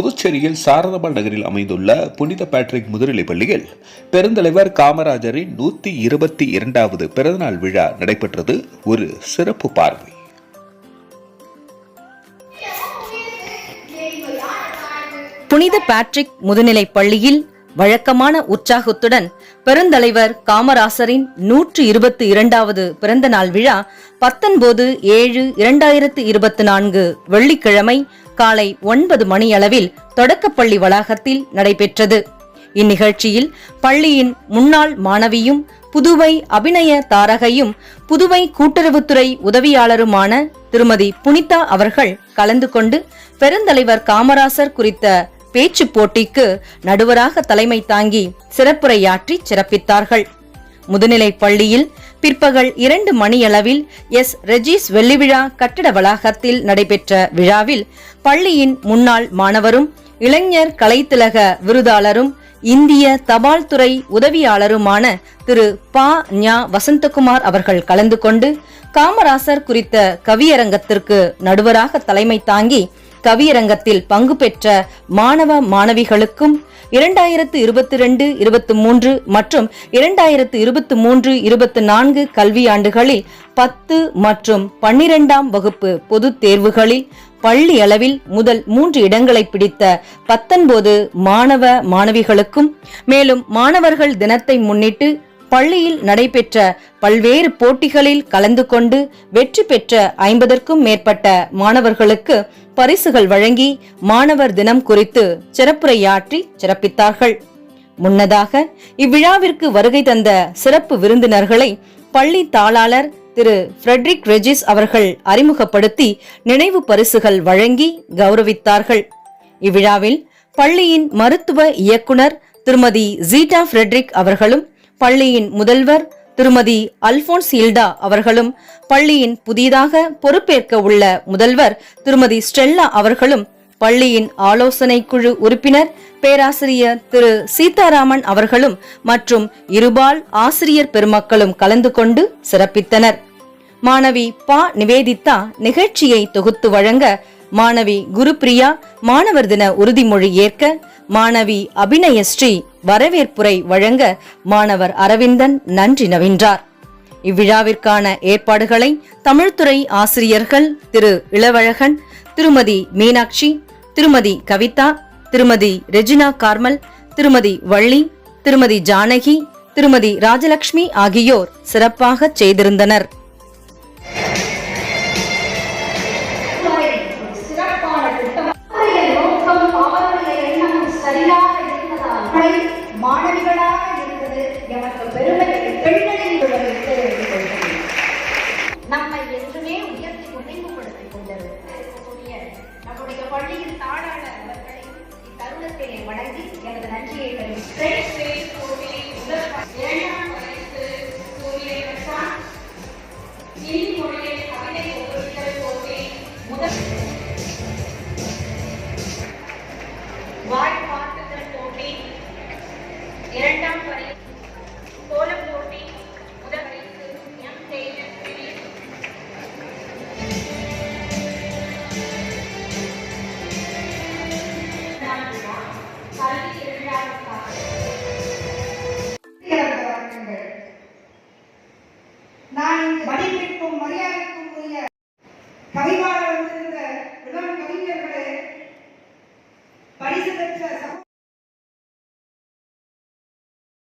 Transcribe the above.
புதுச்சேரியில் சாரதம்பாள் நகரில் அமைந்துள்ள புனித பேட்ரிக் முதுநிலை பள்ளியில் பெருந்தலைவர் காமராஜரின் நூத்தி இருபத்தி இரண்டாவது பிறந்தநாள் விழா நடைபெற்றது ஒரு சிறப்பு பார்வை. புனித பேட்ரிக் முதுநிலை பள்ளியில் வழக்கமான உற்சாகத்துடன் பெருந்தலைவர் காமராசரின் நூற்று இருபத்தி இரண்டாவது பிறந்த நாள் விழா பத்தொன்பது ஏழு இரண்டாயிரத்து இருபத்தி நான்கு வெள்ளிக்கிழமை காலை ஒன்பது மணியளவில் தொடக்கப்பள்ளி வளாகத்தில் நடைபெற்றது. இந்நிகழ்ச்சியில் பள்ளியின் முன்னாள் மாணவியும் புதுவை அபிநய தாரகையும் புதுவை கூட்டுறவுத்துறை உதவியாளருமான திருமதி புனிதா அவர்கள் கலந்து கொண்டு பெருந்தலைவர் காமராசர் குறித்த பேச்சு போட்டிக்கு நடுவராக தலைமை தாங்கி சிறப்புரையாற்றி சிறப்பித்தார்கள். முதுநிலை பள்ளியில் பிற்பகல் இரண்டு மணியளவில் எஸ். ரெஜிஸ் வெள்ளிவிழா கட்டட வளாகத்தில் நடைபெற்ற விழாவில் பள்ளியின் முன்னாள் மாணவரும் இளைஞர் கலைத்திலக விருதாளரும் இந்திய தபால் துறை உதவியாளருமான திரு. பா. ஞா. வசந்தகுமார் அவர்கள் கலந்து கொண்டு காமராசர் குறித்த கவியரங்கத்திற்கு நடுவராக தலைமை தாங்கி கவியரங்கத்தில் பங்கு பெற்ற மாணவ மாணவிகளுக்கும் இரண்டாயிரத்து இருபத்தி ரெண்டு இருபத்தி மூன்று மற்றும் இரண்டாயிரத்து இருபத்தி மூன்று இருபத்தி நான்கு கல்வியாண்டுகளில் பத்து மற்றும் பன்னிரெண்டாம் வகுப்பு பொதுத் தேர்வுகளில் பள்ளி அளவில் முதல் மூன்று இடங்களை பிடித்த பத்தொன்பது மாணவ மாணவிகளுக்கும் மேலும் மாணவர்கள் தினத்தை முன்னிட்டு பள்ளியில் நடைபெற்ற பல்வேறு போட்டிகளில் கலந்து கொண்டு வெற்றி பெற்ற ஐம்பதற்கும் மேற்பட்ட மாணவர்களுக்கு பரிசுகள் வழங்கி மாணவர் தினம் குறித்து சிறப்புரையாற்றி சிறப்பித்தார்கள். முன்னதாக இவ்விழாவிற்கு வருகை தந்த சிறப்பு விருந்தினர்களை பள்ளி தாளாளர் திரு ஃப்ரெட்ரிக் ரெஜிஸ் அவர்கள் அறிமுகப்படுத்தி நினைவு பரிசுகள் வழங்கி கௌரவித்தார்கள். இவ்விழாவில் பள்ளியின் மருத்துவ இயக்குனர் திருமதி ஜீட்டா ஃப்ரெட்ரிக் அவர்களும் பள்ளியின் முதல்வர் திருமதி அல்போன்ஸ் இல்டா அவர்களும் பள்ளியின் புதிதாக பொறுப்பேற்க உள்ள முதல்வர் திருமதி ஸ்டெல்லா அவர்களும் பள்ளியின் ஆலோசனை குழு உறுப்பினர் பேராசிரியர் திரு சீதாராமன் அவர்களும் மற்றும் இருபால் ஆசிரியர் பெருமக்களும் கலந்து கொண்டு சிறப்பித்தனர். மாணவி பா நிவேதிதா நிகழ்ச்சியை தொகுத்து வழங்க மாணவி குருபிரியா மாணவர் தின உறுதிமொழி ஏற்க மாணவி அபிநயஸ்ரீ வரவேற்புரை வழங்க மாணவர் அரவிந்தன் நன்றி நவின்றார். இவ்விழாவிற்கான ஏற்பாடுகளை தமிழ்துறை ஆசிரியர்கள் திரு இளவழகன் திருமதி மீனாட்சி திருமதி கவிதா திருமதி ரெஜினா கார்மல் திருமதி வள்ளி திருமதி ஜானகி திருமதி ராஜலட்சுமி ஆகியோர் சிறப்பாக செய்திருந்தனர். எனது நன்றியை தெரிவிக்கிறேன் போட்டி முதல் போட்டி இரண்டாம் பரிசு